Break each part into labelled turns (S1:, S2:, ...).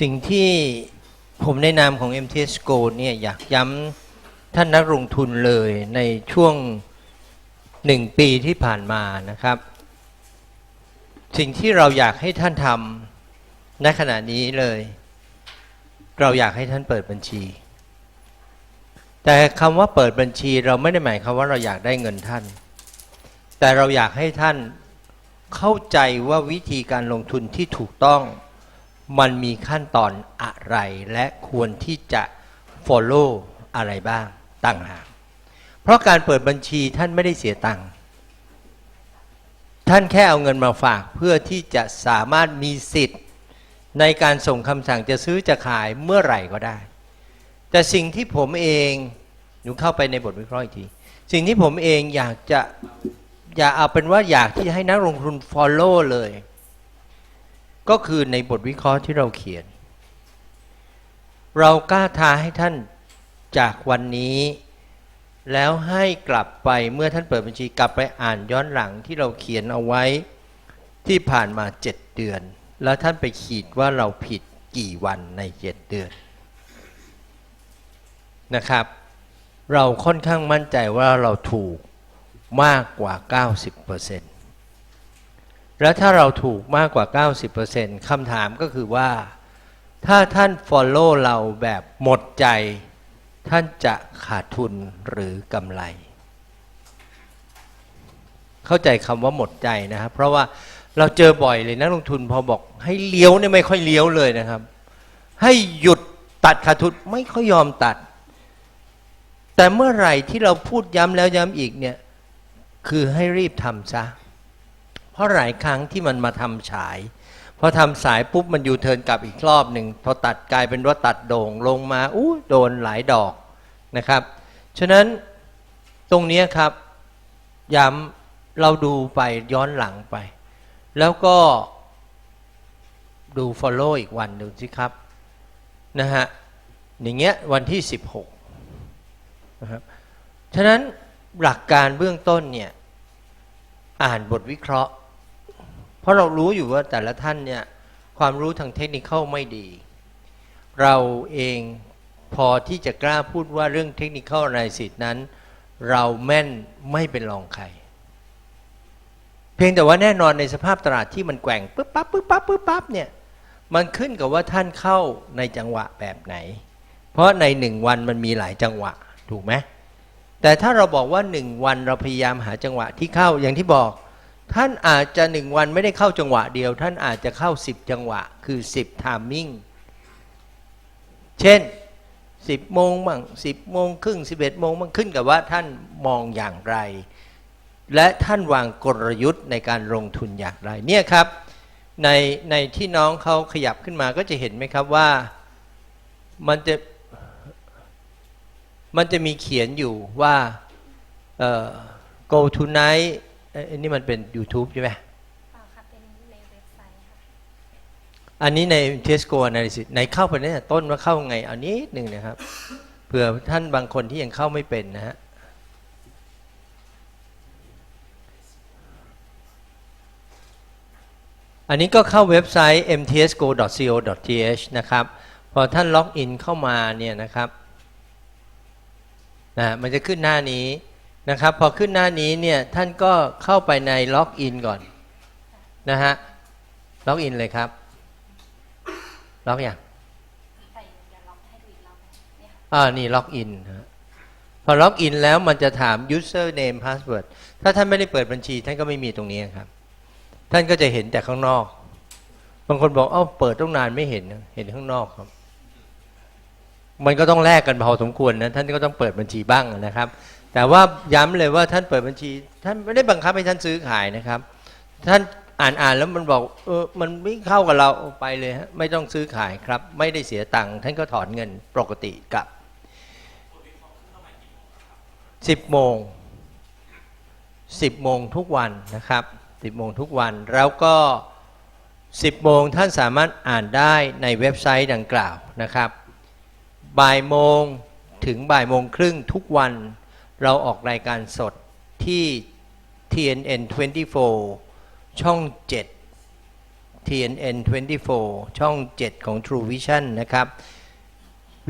S1: สิ่งที่ผมในนามของ MTS Go เนี่ยอยากย้ำท่านนักลงทุนเลยในช่วงหนึ่งปีที่ผ่านมานะครับ สิ่งที่เราอยากให้ท่านทำณขณะนี้เลย เราอยากให้ท่านเปิดบัญชี แต่คำว่าเปิดบัญชีเราไม่ได้หมายความว่าเราอยากได้เงินท่าน แต่เราอยากให้ท่านเข้าใจว่าวิธีการลงทุนที่ถูกต้อง มันมีขั้นตอนอะไร และควรที่จะ follow อะไรบ้างต่างหากเพราะการเปิดบัญชีท่านไม่ได้เสียตังค์ท่านแค่เอาเงินมาฝากเพื่อที่จะสามารถมีสิทธิ์ ในการส่งคำสั่งจะซื้อจะขายเมื่อไหร่ก็ได้ แต่สิ่งที่ผมเองหนูเข้าไปในบทวิเคราะห์อีกที สิ่งที่ผมเองอยากจะ อย่าเอาเป็นว่าอยากที่จะให้นักลงทุน follow เลย ก็คือในบทวิเคราะห์ที่เราเขียน เรากล้าท้าให้ท่านจากวันนี้ แล้วให้กลับไปเมื่อท่านเปิดบัญชีกลับไปอ่านย้อนหลังที่เราเขียนเอาไว้ที่ผ่านมาเจ็ดเดือน แล้วท่านไปขีดว่าเราผิดกี่วันในเจ็ดเดือนนะครับ เราค่อนข้างมั่นใจว่าเราถูกมากกว่า 90% แล้วถ้าเราถูกมากกว่า 90%คำถามก็คือว่า ถ้าท่าน follow เราแบบหมดใจ ท่านจะขาดทุนหรือกำไร เข้าใจคำว่าหมดใจนะครับเพราะว่าเราเจอบ่อยเลยนักลงทุนพอบอกให้เลี้ยวเนี่ยไม่ค่อยเลี้ยวเลยนะครับ ให้หยุดตัดขาดทุนไม่ค่อยยอมตัด แต่เมื่อไหร่ที่เราพูดย้ำแล้วย้ำอีกเนี่ยคือให้รีบทำซะ ราะหลายครั้งที่มันมาทำฉายพอทำสายปุ๊บมันยูเทิร์นกลับอีกรอบหนึ่งพอตัดกลายเป็นว่าตัดโด่งลงมาอู้โดนหลายดอกนะครับ ฉะนั้นตรงนี้ครับย้ำเราดูไปย้อนหลังไป แล้วก็ดู follow อีกวันดูสิครับนะฮะอย่างเงี้ยวันที่ 16นะครับฉะนั้นหลักการเบื้องต้นเนี่ยอ่านบทวิเคราะห์ เพราะเรารู้อยู่ว่าแต่ละท่านเนี่ยความรู้ทางเทคนิคไม่ดี เราเองพอที่จะกล้าพูดว่าเรื่องเทคนิคอ a ไรสิทนั้น เราแม่นไม่เป็นรองใคร เพียงแต่ว่าแน่นอนในสภาพตลาดที่มันแกว่งปึ๊บปั๊บปึ๊บปั๊บปึ๊บปั๊บเนี่ยมันขึ้นกับว่าท่านเข้าในจังหวะแบบไหน เพราะในหนึ่งวันมันมีหลายจังหวะถูกไหมแต่ถ้าเราบอกว่าหนึ่งวันเราพยายามหาจังหวะที่เข้าอย่างที่บอก ท่านอาจจะหนึ่งวันไม่ได้เข้าจังหวะเดียว ท่านอาจจะเข้า10จังหวะ คือ10 timing เช่น10โมงบ้าง10โมงครึ่ง11โมงบ้างขึ้นกับว่าท่านมองอย่างไร และท่านวางกลยุทธ์ในการลงทุนอย่างไรเนี่ยครับในในที่น้องเขาขยับขึ้นมาก็จะเห็นไหมครับว่ามันจะมันจะมีเขียนอยู่ว่าเออ go tonight เอ้ยอันนี้มันเป็น YouTube ใช่ไหม
S2: เปล่าค่ะเป็นในเว็บไซต์ค่ะ
S1: อันนี้ใน Tesco Analysis ในเข้าไปเนี่ยต้นว่าเข้าไงเอานิดหนึ่งนะครับ เผื่อท่านบางคนที่ยังเข้าไม่เป็นนะฮะ อันนี้ก็เข้าเว็บไซต์ mtsgo.co.th นะครับ พอท่านล็อกอินเข้ามาเนี่ยนะครับนะมันจะขึ้นหน้านี้ นะครับ พอขึ้นหน้านี้เนี่ยท่านก็เข้าไปในล็อกอินก่อนนะฮะล็อกอินเลยครับล็อกอย่าง
S2: อ่า
S1: นี่ล็อกอินพอล็อกอินแล้วมันจะถาม user name password ถ้าท่านไม่ได้เปิดบัญชี ท่านก็ไม่มีตรงนี้ครับ ท่านก็จะเห็นแต่ข้างนอก บางคนบอกเอ้าเปิดต้องนานไม่เห็นเห็นข้างนอกครับ มันก็ต้องแลกกันพอสมควรนะท่านก็ต้องเปิดบัญชีบ้างนะครับ แต่ว่าย้ำเลยว่าท่านเปิดบัญชี ท่านไม่ได้บังคับให้ท่านซื้อขายนะครับ ท่านอ่านอ่านแล้วมันบอกเออมันไม่เข้ากับเราไปเลยฮะไม่ต้องซื้อขายครับ ไม่ได้เสียตังค์ท่านก็ถอนเงินปกติกับสิบโมงสิบโมงทุกวันนะครับสิบโมงทุกวันแล้วก็สิบโมงท่านสามารถอ่านได้ในเว็บไซต์ดังกล่าวนะครับ บ่ายโมงถึงบ่ายโมงครึ่งทุกวัน เราออกรายการสดที่ TNN 24 ช่อง 7 TNN 24 ช่อง 7 ของ True Vision นะครับ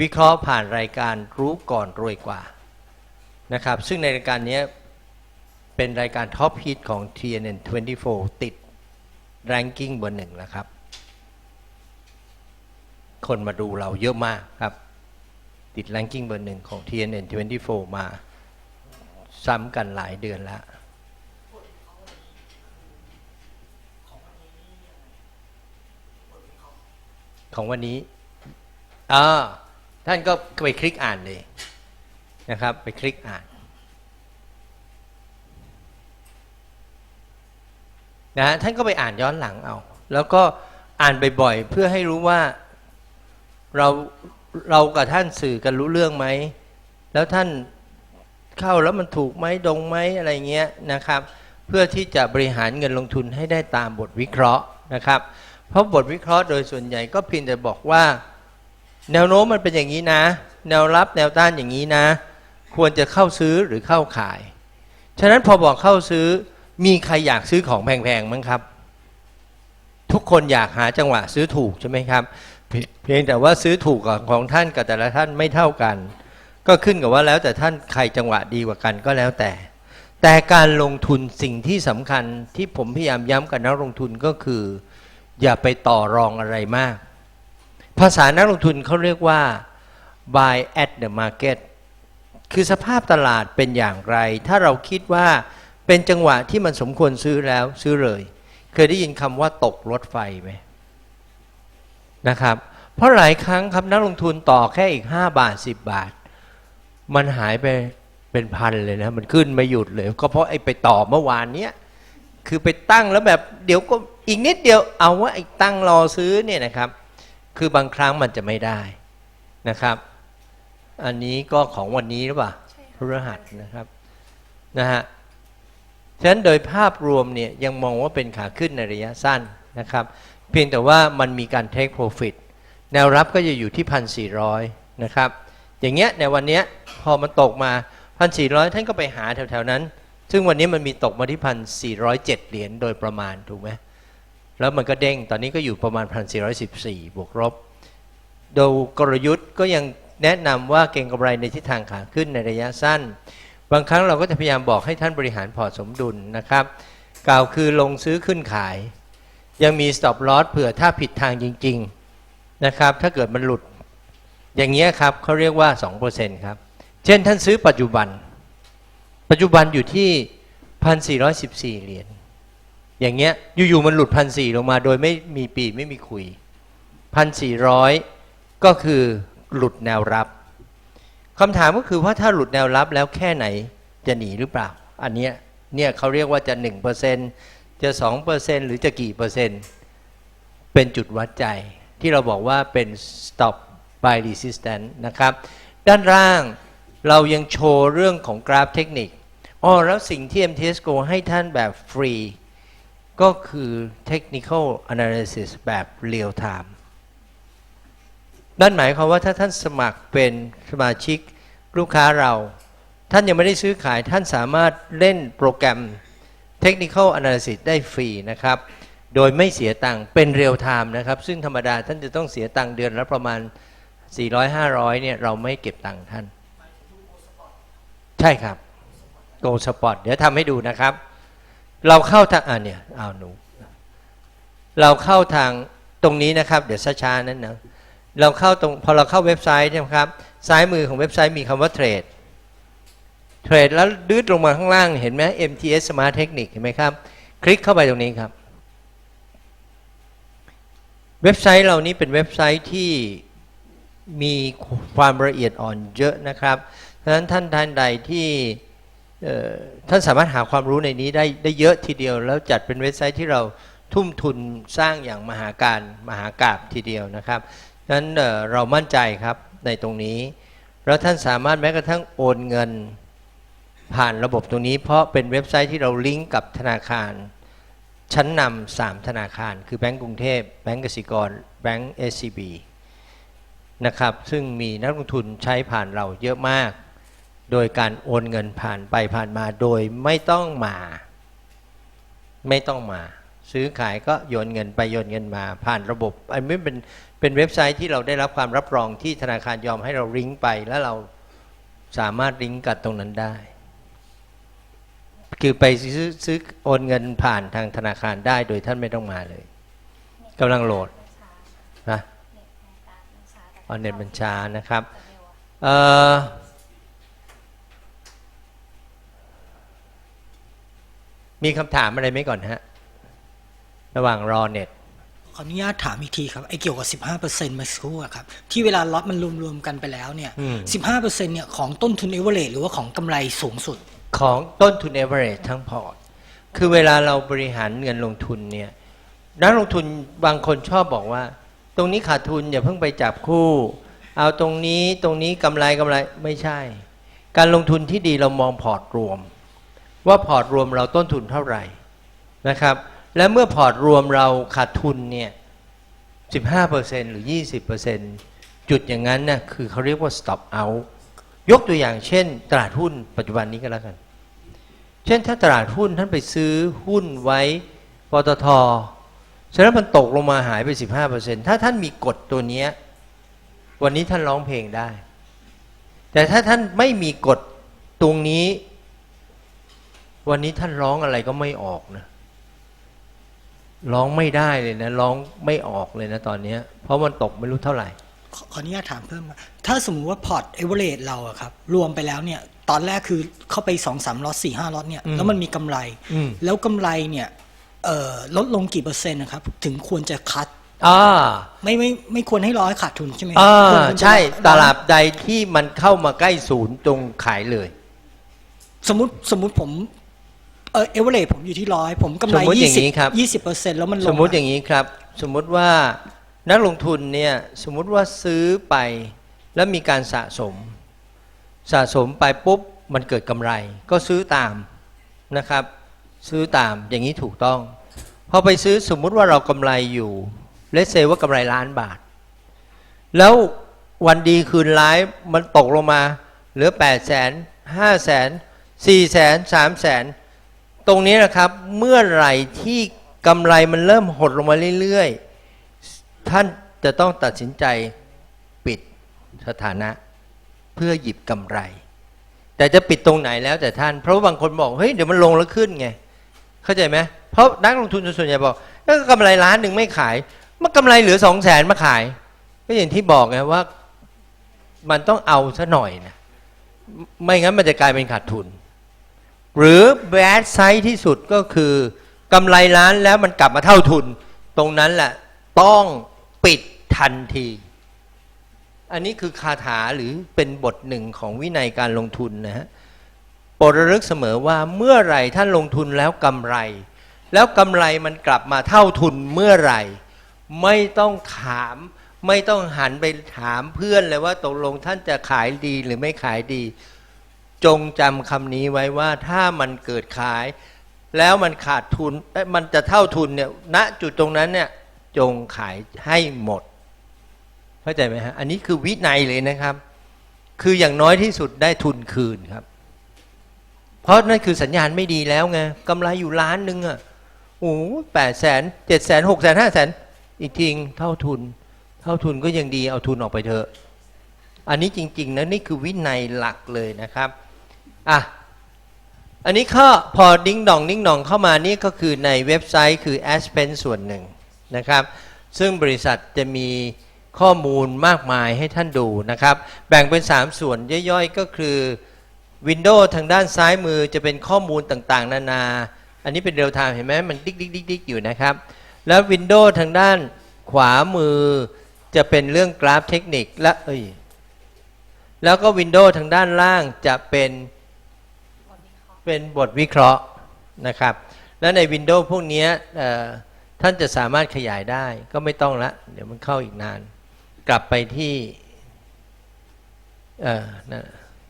S1: วิเคราะห์ผ่านรายการรู้ก่อนรวยกว่านะครับ ซึ่งในรายการนี้เป็นรายการท็อปฮิตของ TNN 24 ติด ranking เบอร์หนึ่งแล้วครับ คนมาดูเราเยอะมากครับ ติด ranking เบอร์หนึ่งของ TNN 24 มา ซ้ำกันหลายเดือนแล้วของวันนี้อ่าท่านก็ไปคลิกอ่านเลยนะครับ ไปคลิกอ่านนะฮะท่านก็ไปอ่านย้อนหลังเอา แล้วก็อ่านบ่อยๆเพื่อให้รู้ว่าเราเรากับท่านสื่อกันรู้เรื่องไหม แล้วท่าน เข้าแล้วมันถูกไหมดงไหมอะไรเงี้ยนะครับ เพื่อที่จะบริหารเงินลงทุนให้ได้ตามบทวิเคราะห์นะครับ เพราะบทวิเคราะห์โดยส่วนใหญ่ก็เพียงแต่บอกว่า แนวโน้มมันเป็นอย่างนี้นะ แนวรับแนวต้านอย่างนี้นะ ควรจะเข้าซื้อหรือเข้าขาย ฉะนั้นพอบอกเข้าซื้อมีใครอยากซื้อของแพงๆมั้งครับ ทุกคนอยากหาจังหวะซื้อถูกใช่ไหมครับเพียงแต่ว่าซื้อถูกของท่านกับแต่ละท่านไม่เท่ากัน ก็ขึ้นกับว่าแล้วแต่ท่านใครจังหวะดีกว่ากันก็แล้วแต่ แต่การลงทุนสิ่งที่สำคัญที่ผมพยายามย้ำกับนักลงทุนก็คือ อย่าไปต่อรองอะไรมาก ภาษานักลงทุนเขาเรียกว่า buy at the market คือสภาพตลาดเป็นอย่างไร ถ้าเราคิดว่าเป็นจังหวะที่มันสมควรซื้อแล้วซื้อเลย เคยได้ยินคำว่าตกรถไฟไหมนะครับ เพราะหลายครั้งครับนักลงทุนต่อแค่อีก 5 บาท 10 บาท มันหายไปเป็นพันเลยนะ มันขึ้นไม่หยุดเลย ก็เพราะไอ้ไปต่อเมื่อวานเนี้ยคือไปตั้งแล้วแบบเดี๋ยวก็อีกนิดเดียวเอาว่าไอ้ตั้งรอซื้อเนี่ยนะครับ คือบางครั้งมันจะไม่ได้นะครับ อันนี้ก็ของวันนี้หรือเปล่าพฤหัสนะครับนะฮะฉะนั้นโดยภาพรวมเนี่ยยังมองว่าเป็นขาขึ้นในระยะสั้นนะครับ เพียงแต่ว่ามันมีการ take profit แนวรับก็จะอยู่ที่ 1,400 นะครับ อย่างเงี้ยในวันเนี้ยพอมันตกมา1,400ท่านก็ไปหาแถวๆนั้น ซึ่งวันนี้มันมีตกมาที่1,407เจ็ดเหรียญโดยประมาณถูกไหมแล้วมันก็เด้งตอนนี้ก็อยู่ประมาณ1,414บสี่บวกลบโดยกลยุทธ์ก็ยังแนะนำว่าเก็งกำไรในทิศทางขาขึ้นในระยะสั้น บางครั้งเราก็จะพยายามบอกให้ท่านบริหารพอสมดุลนะครับ กล่าวคือลงซื้อขึ้นขาย ยังมี stop loss เผื่อถ้าผิดทางจริง ๆ นะครับ ถ้าเกิดมันหลุด อย่างเงี้ยครับเขาเรียกว่า 2%ครับ เช่นท่านซื้อปัจจุบัน ปัจจุบันอยู่ที่ 1,414 เหรียญอย่างเงี้ยอยู่ๆมันหลุด 1,400 ลงมา โดยไม่มีปีไม่มีคุย 1,400 ก็คือหลุดแนวรับคำถามก็คือว่าถ้าหลุดแนวรับแล้วแค่ไหนจะหนีหรือเปล่า อันเนี้ยเนี่ยเขาเรียกว่าจะ 1%จะ 2%หรือจะกี่เปอร์เซ็นต์เป็นจุดวัดใจที่เราบอกว่าเป็น stop by resistance นะครับ ด้านล่างเรายังโชว์เรื่องของกราฟเทคนิคอ๋อแล้วสิ่งที่ MTS Go ให้ท่านแบบฟรี ก็คือ technical analysis แบบ real time นั่นหมายความว่าถ้าท่านสมัครเป็นสมาชิกลูกค้าเรา ท่านยังไม่ได้ซื้อขายท่านสามารถเล่นโปรแกรม Technical Analysis ได้ฟรีนะครับ โดยไม่เสียตังค์เป็นเรียลไทม์นะครับ ซึ่งธรรมดาท่านจะต้องเสียตังค์เดือนละประมาณ 400-500เนี่ยเราไม่เก็บตังค์ท่าน ใช่ครับ Go Spot เดี๋ยวทำให้ดูนะครับ เราเข้าทางอ่าเนี่ยเอาหนู เราเข้าทางตรงนี้นะครับ เดี๋ยวช้าๆนั้นนะเราเข้าตรงพอเราเข้าเว็บไซต์ใช่ไหมครับ ซ้ายมือของเว็บไซต์มีคำว่าเทรดเทรดแล้วดืดลงมาข้างล่างเห็นไหม MTS Smart Technique เห็นไหมครับ คลิกเข้าไปตรงนี้ครับ เว็บไซต์เรานี้เป็นเว็บไซต์ที่ มีความละเอียดอ่อนเยอะนะครับดังนั้นท่านท่านใดที่ท่านสามารถหาความรู้ในนี้ได้ได้เยอะทีเดียว แล้วจัดเป็นเว็บไซต์ที่เราทุ่มทุนสร้างอย่างมหาการมหากาบทีเดียวนะครับนั้นเอ่อเรามั่นใจครับในตรงนี้ แล้วท่านสามารถแม้กระทั่งโอนเงินผ่านระบบตรงนี้ เพราะเป็นเว็บไซต์ที่เราลิงก์กับธนาคาร ชั้นนำสามธนาคาร คือแบงก์กรุงเทพแบงก์กสิกรแบงก์ SCB นะครับ ซึ่งมีนักลงทุนใช้ผ่านเราเยอะมาก โดยการโอนเงินผ่านไปผ่านมาโดยไม่ต้องมา ไม่ต้องมา ซื้อขายก็โยนเงินไปโยนเงินมา ผ่านระบบอันนี้เป็นเป็นเว็บไซต์ที่เราได้รับความรับรองที่ธนาคารยอมให้เราลิงก์ไปแล้วเราสามารถลิงก์กับตรงนั้นได้ คือไปซื้อซื้อโอนเงินผ่านทางธนาคารได้โดยท่านไม่ต้องมาเลยกำลังโหลด
S2: มันช้า
S1: นะ
S2: เน็ตในตามันช้าแต่
S1: ออนเน็ตบัญชานะครับ
S2: แต่เร็วอะ
S1: เอ่อมีคำถามอะไรไหมก่อนฮะ ระหว่างรอเน็ต
S3: ขออนุญาตถามอีกทีครับไอ้เกี่ยวกับ 15%เมื่อสักครู่อะครับ ที่เวลาล็อตมันรวมๆกันไปแล้วเนี่ย
S1: อืม
S3: 15%เนี่ยของต้นทุนเอเวอเรหรือว่าของกำไรสูงสุด
S1: ของต้นทุน average ทั้งพอร์ตคือเวลาเราบริหารเงินลงทุนเนี่ยนักลงทุนบางคนชอบบอกว่า ตรงนี้ขาดทุนอย่าเพิ่งไปจับคู่ เอาตรงนี้ตรงนี้กำไรกำไรไม่ใช่ การลงทุนที่ดีเรามองพอร์ตรวม ว่าพอร์ตรวมเราต้นทุนเท่าไหร่นะครับ และเมื่อพอร์ตรวมเราขาดทุนเนี่ย15%หรือ 20%จุดอย่างนั้นน่ะคือเขาเรียกว่า stop out ยกตัวอย่างเช่น ตลาดหุ้นปัจจุบันนี้ก็แล้วกัน เช่นถ้าตลาดหุ้นท่านไปซื้อหุ้นไว้ปตท ฉะนั้นมันตกลงมาหายไป 15%ถ้าท่านมีกฎตัวเนี้ยวันนี้ท่านร้องเพลงได้ แต่ถ้าท่านไม่มีกฎตรงนี้ วันนี้ท่านร้องอะไรก็ไม่ออกนะร้องไม่ได้เลยนะร้องไม่ออกเลยนะตอนเนี้ยเพราะมันตกไม่รู้เท่าไหร่
S3: ขอขออนุญาตถามเพิ่มว่าถ้าสมมุติว่าพอร์ตเอเวอเรเราอะครับ รวมไปแล้วเนี่ยตอนแรกคือเข้าไป2อสามล็อตสี่ห้าล็อตเนี่ย
S1: อืม
S3: แล้วมันมีกำไร
S1: อืม
S3: แล้วกำไรเนี่ยเอ่อ ลดลงกี่เปอร์เซ็นต์นะครับ ถึงควรจะคัด
S1: อ่า
S3: ไม่ไม่ไม่ควรให้ร้อยขาดทุนใช่ไหม
S1: อ่า
S3: ควรควรจะ
S1: ใช่
S3: ร้อย
S1: ตลาดใดที่มันเข้ามาใกล้ศูนย์จงขายเลย
S3: สมมติสมมติผมเออเอเวอเรผมอยู่ที่ร้อยผมกำไร
S1: สมมุติอย่างนี้
S3: ยี่สิบ
S1: ครับ
S3: ยี่สิบเปอร์เซ็นต์แล้วมันลง
S1: สมมุติอย่างนี้ครับ สมมุติว่านักลงทุนเนี่ยสมมุติว่าซื้อไปแล้วมีการสะสม สะสมไปปุ๊บมันเกิดกำไร ก็ซื้อตามนะครับ ซื้อตามอย่างนี้ถูกต้องพอไปซื้อสมมุติว่าเรากำไรอยู่เลสเซว่ากำไรล้านบาท แล้ววันดีคืนร้ายมันตกลงมา เหลือ8 0 0แสนห้าแสนสี่แสนสามแสนตรงนี้นะครับเมื่อไหร่ที่กำไรมันเริ่มหดลงมาเรื่อยๆ ท่านจะต้องตัดสินใจปิดสถานะ เพื่อหยิบกำไร แต่จะปิดตรงไหนแล้วแต่ท่าน เพราะว่าบางคนบอกเฮ้ยเดี๋ยวมันลงแล้วขึ้นไง เข้าใจไหมเพราะนักลงทุนส่วนใหญ่บอกเอ้ยกำไรล้านหนึ่งไม่ขายมันกำไรเหลือสองแสนมาขาย ก็อย่างที่บอกไงว่ามันต้องเอาซะหน่อยนะไม่งั้นมันจะกลายเป็นขาดทุน หรือแบดไซด์ที่สุดก็คือกำไรล้านแล้วมันกลับมาเท่าทุน ตรงนั้นแหละต้องปิดทันที อันนี้คือคาถาหรือเป็นบทหนึ่งของวินัยการลงทุนนะฮะ ปรดระลึกเสมอว่าเมื่อไหร่ท่านลงทุนแล้วกำไร แล้วกำไรมันกลับมาเท่าทุนเมื่อไหร่ ไม่ต้องถามไม่ต้องหันไปถามเพื่อนเลยว่าตกลงท่านจะขายดีหรือไม่ขายดี จงจำคำนี้ไว้ว่าถ้ามันเกิดขาย แล้วมันขาดทุนมันจะเท่าทุนเนี่ยณจุดตรงนั้นเนี่ยจงขายให้หมด เข้าใจไหมฮะ อันนี้คือวินัยเลยนะครับ คืออย่างน้อยที่สุดได้ทุนคืนครับ เพราะนั่นคือสัญญาณไม่ดีแล้วไงกำไรอยู่ล้านหนึ่งอะโอ้แปดแสนเจ็ดแสนหกแสนห้าแสนอีกทีงเท่าทุน เท่าทุนก็ยังดีเอาทุนออกไปเถอะ อันนี้จริง ๆนะนี่คือวินัยหลักเลยนะครับอะอันนี้ข้อพอดิ้งดองดิ้งดองเข้ามานี่ก็คือในเว็บไซต์คือ Aspen ส่วนหนึ่งนะครับ ซึ่งบริษัทจะมีข้อมูลมากมายให้ท่านดูนะครับ แบ่งเป็น 3 ส่วนย่อยๆ ก็คือ Windows ทางด้านซ้ายมือจะเป็นข้อมูลต่างๆ นานา อันนี้เป็นเรียลไทม์เห็นไหมมันดิ๊กดิ๊กดิ๊กดิ๊กอยู่นะครับ แล้ว Windows ทางด้านขวามือจะเป็นเรื่องกราฟเทคนิคและเอ้ยแล้วก็ Windows ทางด้านล่างจะเป็น
S2: เป็
S1: นบทวิเคราะห์นะครับ แล้วใน Windows พวกนี้ท่านจะสามารถขยายได้ก็ไม่ต้องละ เดี๋ยวมันเข้าอีกนาน กลับไปที่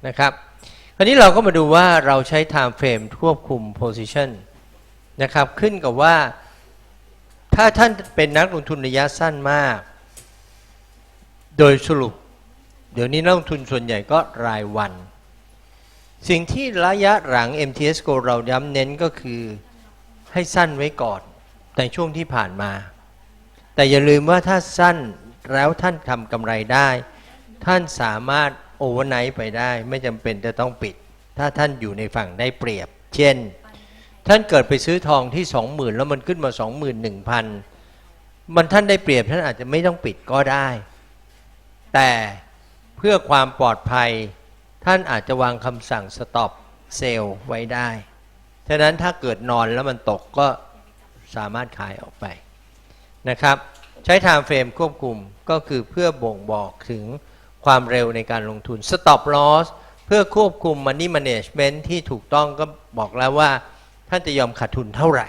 S1: นะครับ ราวนี้เราก็มาดูว่าเราใช้ time frame ควบคุม position นะครับ ขึ้นกับว่า ถ้าท่านเป็นนักลงทุนระยะสั้นมาก โดยสรุป เดี๋ยวนี้นักลงทุนส่วนใหญ่ก็รายวัน สิ่งที่ระยะหลัง MTS Go เราย้ำเน้นก็คือให้สั้นไว้ก่อนในช่วงที่ผ่านมา แต่อย่าลืมว่าถ้าสั้นแล้วท่านทำกำไรได้ ท่านสามารถ โอเวอร์ไนท์ไปได้ไม่จำเป็นจะต้องปิด ถ้าท่านอยู่ในฝั่งได้เปรียบ เช่น ท่านเกิดไปซื้อทองที่ 20,000 แล้วมันขึ้นมา 21,000 มันท่านได้เปรียบท่านอาจจะไม่ต้องปิดก็ได้ แต่เพื่อความปลอดภัย ท่านอาจจะวางคำสั่งสต็อปเซลล์ไว้ได้ฉะนั้นถ้าเกิดนอนแล้วมันตกก็สามารถขายออกไปนะครับ ใช้ time frame ควบคุมก็คือเพื่อบ่งบอกถึง ความเร็วในการลงทุน stop loss เพื่อควบคุม money management ที่ถูกต้องก็บอกแล้วว่า ท่านจะยอมขาดทุนเท่าไหร่